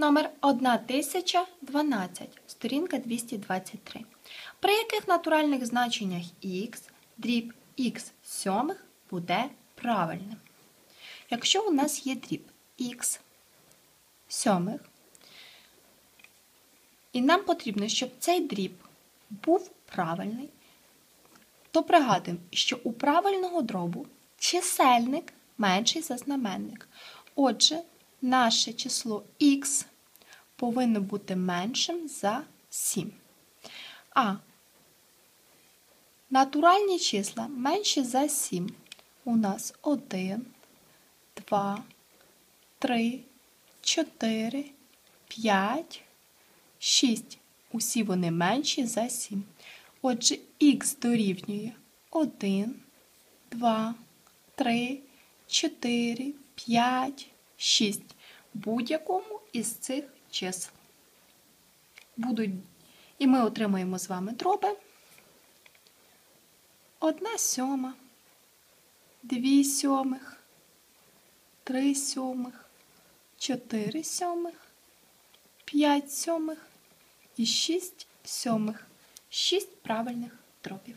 Номер 1012, сторінка 223. При яких натуральних значеннях х дріб х сьомих буде правильним? Якщо у нас є дріб х сьомих, і нам потрібно, щоб цей дріб був правильний, то пригадуємо, що у правильного дробу чисельник менший за знаменник. Отже, наше число х повинно бути меншим за 7. А натуральні числа менші за 7 у нас 1, 2, 3, 4, 5, 6. Усі вони менші за 7. Отже, х дорівнює 1, 2, 3, 4, 5, 6. Будь-якому із цих чисел. Будуть, і ми отримаємо з вами дроби. 1 сьома, 2 сьомих, 3 сьомих, 4 сьомих, 5 сьомих і 6 сьомих. 6 правильних дробів.